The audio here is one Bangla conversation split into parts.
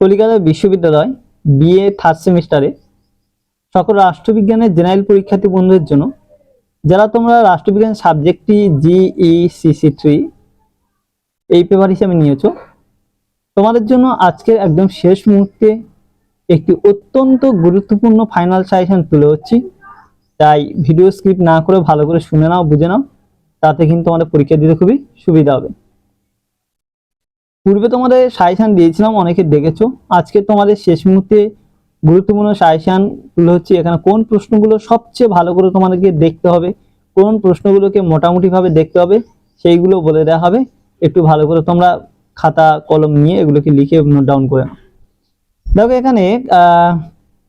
কলিকাতা বিশ্ববিদ্যালয় বিএ থার্ড সেমিস্টারে সকল রাষ্ট্রবিজ্ঞানের জেনারেল পরীক্ষার্থী বন্ধুদের জন্য, যারা তোমরা রাষ্ট্রবিজ্ঞান সাবজেক্টটি G E C C three এই পেপার হিসেবে নিয়েছো, তোমাদের জন্য আজকের একদম শেষ মুহূর্তে একটি অত্যন্ত গুরুত্বপূর্ণ ফাইনাল সাজেশন তুলে হচ্ছি তাই ভিডিও স্ক্রিপ্ট না করে ভালো করে শুনে নাও, বুঝে নাও, তাতে কিন্তু তোমাদের পরীক্ষা দিতে খুবই সুবিধা হবে। পূর্বে তোমাদের সাজেশন দিয়েছিলাম, অনেকে দেখেছ। আজকে তোমাদের শেষ মুহূর্তে গুরুত্বপূর্ণ সাজেশনগুলো হচ্ছে এখানে কোন প্রশ্নগুলো সবচেয়ে ভালো করে তোমাদেরকে দেখতে হবে, কোন প্রশ্নগুলোকে মোটামুটিভাবে দেখতে হবে, সেইগুলো বলে দেওয়া হবে। একটু ভালো করে তোমরা খাতা, কলম নিয়ে এগুলোকে লিখে নোট ডাউন করে দেখো এখানে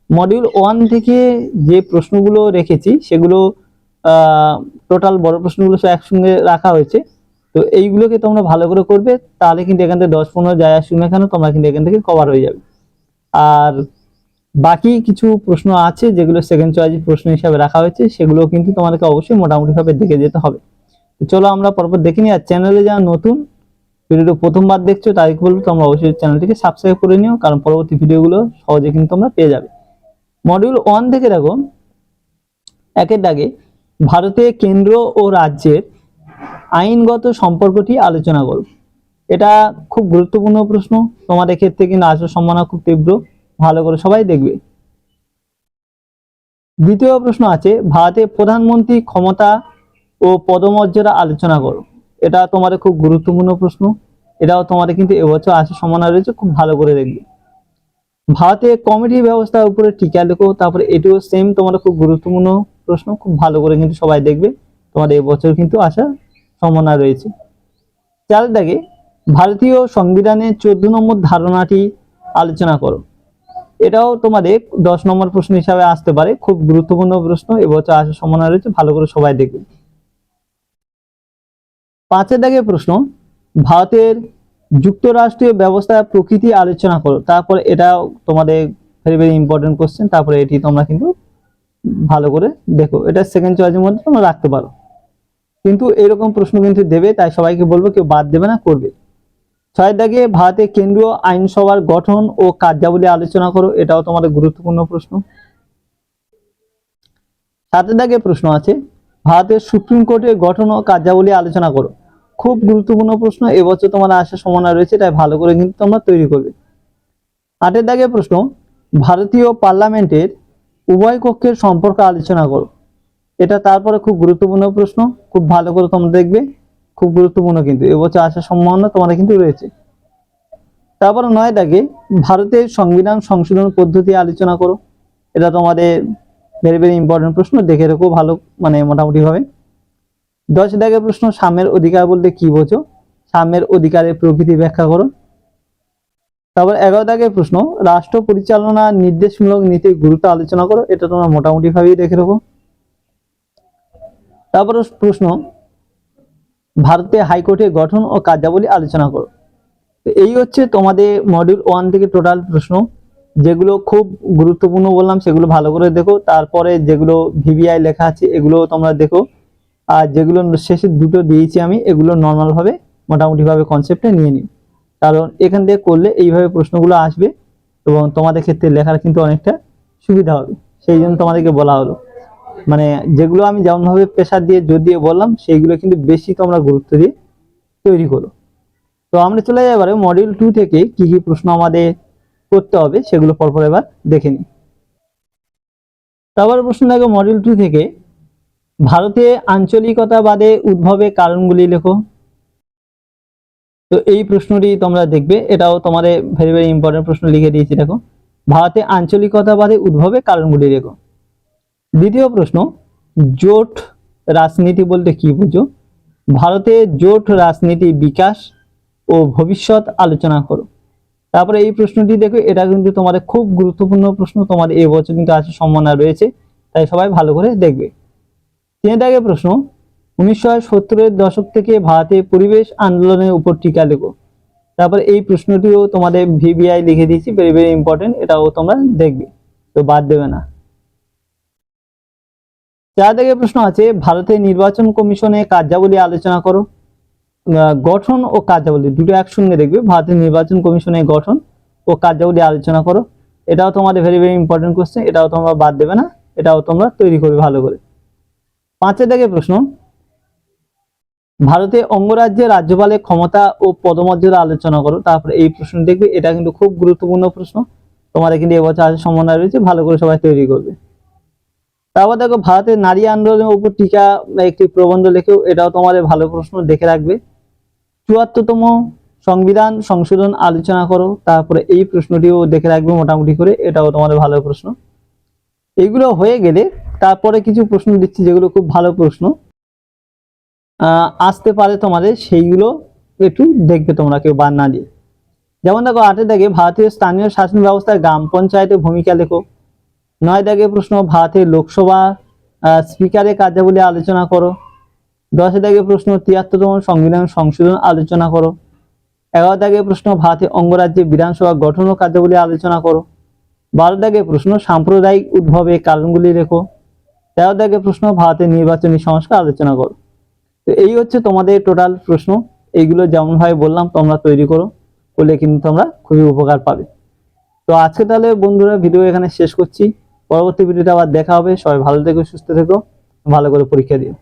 মডিউল ওয়ান থেকে যে প্রশ্নগুলো রেখেছি, সেগুলো টোটাল বড় প্রশ্নগুলো সব একসঙ্গে রাখা হয়েছে। তো এইগুলোকে তোমরা ভালো করে করবে, তাহলে কিন্তু এখান থেকে দশ পনেরো যায় আসুন এখানে, তোমরা কিন্তু এখান থেকে কভার হয়ে যাবে। আর বাকি কিছু প্রশ্ন আছে, যেগুলো সেকেন্ড চয়েস প্রশ্ন হিসাবে রাখা হয়েছে, সেগুলো কিন্তু তোমাদেরকে অবশ্যই মোটামুটিভাবে দেখে যেতে হবে। চলো আমরা পরপর দেখে নিই, আর চ্যানেলে যারা নতুন, ভিডিওটা প্রথমবার দেখছ, তাদেরকে বলব তোমরা অবশ্যই চ্যানেলটিকে সাবস্ক্রাইব করে নিও, কারণ পরবর্তী ভিডিওগুলো সহজে কিন্তু তোমরা পেয়ে যাবে। মডিউল ওয়ান থেকে দেখো, একের দাগে ভারতে কেন্দ্র ও রাজ্যের আইনগত সম্পর্কটি আলোচনা করো এটা খুব গুরুত্বপূর্ণ প্রশ্ন। তোমাদের ক্ষেত্রে কিন্তু আসার সম্ভাবনা খুব তীব্র। ভালো করে সবাই দেখবে। দ্বিতীয় প্রশ্ন আছে, ভারতের প্রধানমন্ত্রী ক্ষমতা ও পদমর্যাদা আলোচনা করো। এটা তোমাদের খুব গুরুত্বপূর্ণ প্রশ্ন। এটাও তোমাদের কিন্তু এবছর আসার সম্ভাবনা রয়েছে, খুব ভালো করে দেখবে। ভারতের কমিটি ব্যবস্থার উপরে টিকা লেখো, তারপরে এটিও সেম তোমাদের খুব গুরুত্বপূর্ণ প্রশ্ন, খুব ভালো করে কিন্তু সবাই দেখবে। তোমাদের এবছর কিন্তু আসার সম্ভাবনা রয়েছে। চার দাগে ভারতীয় সংবিধানের চোদ্দ নম্বর ধারণাটি আলোচনা করো। এটাও তোমাদের দশ নম্বর প্রশ্ন হিসাবে আসতে পারে। খুব গুরুত্বপূর্ণ প্রশ্ন এবছর আসার সম্ভাবনা রয়েছে, ভালো করে সবাই দেখবে। পাঁচের দাগে প্রশ্ন, ভারতের যুক্তরাষ্ট্রীয় ব্যবস্থার প্রকৃতি আলোচনা করো। তারপরে এটাও তোমাদের ভেরি ভেরি ইম্পর্টেন্ট কোশ্চেন তারপরে এটি তোমরা কিন্তু ভালো করে দেখো। এটা সেকেন্ড চয়েসের মধ্যে তোমরা রাখতে পারো। কিন্তু এরকম প্রশ্ন কিন্তু দেবে, তাই সবাইকে বলব কেউ বাদ দেবে না, করবে। ছয় দাগে ভারতের কেন্দ্রীয় আইনসভার গঠন ও কার্যাবলী আলোচনা করো, এটাও তোমাদের গুরুত্বপূর্ণ প্রশ্ন। সাতের দাগে প্রশ্ন আছে, ভারতের সুপ্রিম কোর্টের গঠন ও কার্যাবলী আলোচনা করো। খুব গুরুত্বপূর্ণ প্রশ্ন, এবছর তোমার আসার সম্ভাবনা রয়েছে, তাই ভালো করে কিন্তু তোমরা তৈরি করবে। আটের দাগে প্রশ্ন, ভারতীয় পার্লামেন্টের উভয় কক্ষের সম্পর্ক আলোচনা করো। এটা তারপরে খুব গুরুত্বপূর্ণ প্রশ্ন। খুব ভালো করে তোমরা দেখবে। খুব গুরুত্বপূর্ণ কিন্তু। এবছর আসার সম্ভাবনা তোমাদের কিন্তু রয়েছে। তারপর নয় দাগে, ভারতের সংবিধান সংশোধন পদ্ধতি আলোচনা করো। এটা তোমাদের ভেরি ভেরি ইম্পর্টেন্ট প্রশ্ন। দেখে রেখো, ভালো মানে মোটামুটি ভাবে দশ দাগের প্রশ্ন সাম্যের অধিকার বলতে কি বোঝো? সাম্যের অধিকারের প্রকৃতি ব্যাখ্যা করো। তারপর এগারো দাগের প্রশ্ন, রাষ্ট্র পরিচালনা নির্দেশমূলক নীতির গুরুত্ব আলোচনা করো। এটা তোমরা মোটামুটি ভাবেই দেখে রাখো। তারপর প্রশ্ন, ভারতে হাইকোর্টের গঠন ও কার্যাবলী আলোচনা করো। এই হচ্ছে তোমাদের মডিউল ওয়ান থেকে টোটাল প্রশ্ন। যেগুলো খুব গুরুত্বপূর্ণ বললাম, সেগুলো ভালো করে দেখো। তারপরে যেগুলো ভিভিআই লেখা আছে, এগুলো তোমরা দেখো। আর যেগুলো শেষে দুটো দিয়েছি আমি, এগুলো নর্মালভাবে মোটামুটিভাবে কনসেপ্টে নিয়ে নিই। কারণ এখান থেকে করলে এইভাবে প্রশ্নগুলো আসবে এবং তোমাদের ক্ষেত্রে লেখার কিন্তু অনেকটা সুবিধা হবে। সেই জন্য তোমাদেরকে বলা হলো। মানে যেগুলো আমি যেমনভাবে প্রেশার দিয়ে জোর দিয়ে বললাম, সেইগুলো কিন্তু বেশি তোমরা গুরুত্ব দিয়ে তৈরি করো তো আমরা চলে যাই এবারে মডিউল টু থেকে কি কি প্রশ্ন আমাদের করতে হবে, সেগুলো পরপর এবার দেখে নিই। তারপর প্রশ্ন দেখো মডিউল টু থেকে, ভারতে আঞ্চলিকতাবাদে উদ্ভবের কারণগুলি লেখো। তো এই প্রশ্নটি তোমরা দেখবে, এটাও তোমাদের ভেরি ভেরি ইম্পর্টেন্ট প্রশ্ন লিখে দিয়েছি দেখো। ভারতে আঞ্চলিকতাবাদে উদ্ভবের কারণগুলি লেখো। দ্বিতীয় প্রশ্ন, জোট রাজনীতি বলতে কি বুঝো? ভারতে জোট রাজনীতি বিকাশ ও ভবিষ্যৎ আলোচনা করো। তারপরে এই প্রশ্নটি দেখো, এটা কিন্তু তোমাদের খুব গুরুত্বপূর্ণ প্রশ্ন, তোমাদের এই বছর কিন্তু আসার সম্ভাবনা রয়েছে, তাই সবাই ভালো করে দেখবে। তিন দাগের প্রশ্ন, উনিশশো সত্তরের দশক থেকে ভারতে পরিবেশ আন্দোলনের উপর টিকা লেখো। তারপর এই প্রশ্নটিও তোমাদের ভিবিআই লিখে দিয়েছি ভেরি ভেরি ইম্পর্টেন্ট এটাও তোমরা দেখবে, তো বাদ দেবে না। চার প্রশ্ন আছে, ভারতের নির্বাচন কমিশনে কার্যাবলী আলোচনা করো। গঠন ও কার্যাবলী, দুটো একসঙ্গে দেখবে, ভারতের নির্বাচন কমিশনের গঠন ও কার্যাবলী আলোচনা করো। এটাও তোমাদের ভেরি ভেরি ইম্পর্টেন্ট কোশ্চেন এটাও তোমরা বাদ দেবে না, এটাও তোমরা তৈরি করবে ভালো করে। পাঁচের দাগে প্রশ্ন, ভারতে অঙ্গরাজ্যে রাজ্যপালের ক্ষমতা ও পদমর্যাদা আলোচনা করো। তারপরে এই প্রশ্ন দেখবে, এটা কিন্তু খুব গুরুত্বপূর্ণ প্রশ্ন। তোমাদের কিন্তু এবছর আসে সম্ভাবনা রয়েছে, ভালো করে সবাই তৈরি করবে। তারপর দেখো ভারতের নারী আন্দোলনের উপর টিকা একটি প্রবন্ধ লেখেও এটাও তোমাদের ভালো প্রশ্ন, দেখে রাখবে। চুয়াত্তরতম সংবিধান সংশোধন আলোচনা করো, তারপরে এই প্রশ্নটিও দেখে রাখবে মোটামুটি করে, এটাও তোমাদের ভালো প্রশ্ন। এগুলো হয়ে গেলে তারপরে কিছু প্রশ্ন দিচ্ছি যেগুলো খুব ভালো প্রশ্ন। আসতে পারে তোমাদের, সেইগুলো একটু দেখবে তোমরা কেউ বাদ না দিয়ে। যেমন দেখো আটে দেখে ভারতীয় স্থানীয় শাসন ব্যবস্থায় গ্রাম পঞ্চায়েতের ভূমিকা লেখো। নয় দাগে প্রশ্ন, ভারতের লোকসভা স্পিকারের কার্যাবলী আলোচনা করো। দশে দাগে প্রশ্ন, তিয়াত্তরতম সংবিধান সংশোধন আলোচনা করো। এগারো দাগে প্রশ্ন, ভারতের অঙ্গরাজ্যে বিধানসভা গঠন ও কার্যাবলী আলোচনা করো। বারো দাগে প্রশ্ন, সাম্প্রদায়িক উদ্ভবের কারণগুলি লেখো তেরো দাগে প্রশ্ন, ভারতের নির্বাচনী সংস্কার আলোচনা করো। তো এই হচ্ছে তোমাদের টোটাল প্রশ্ন। এইগুলো যেমন ভাবে বললাম, তোমরা তৈরি করো। করলে কিন্তু তোমরা খুবই উপকার পাবে। তো আজকে তাহলে বন্ধুরা ভিডিও এখানে শেষ করছি। পরবর্তী ভিডিওতে আবার দেখা হবে। সবাই ভালো থেকো সুস্থ থেকো। ভালো করে পরীক্ষা দিও।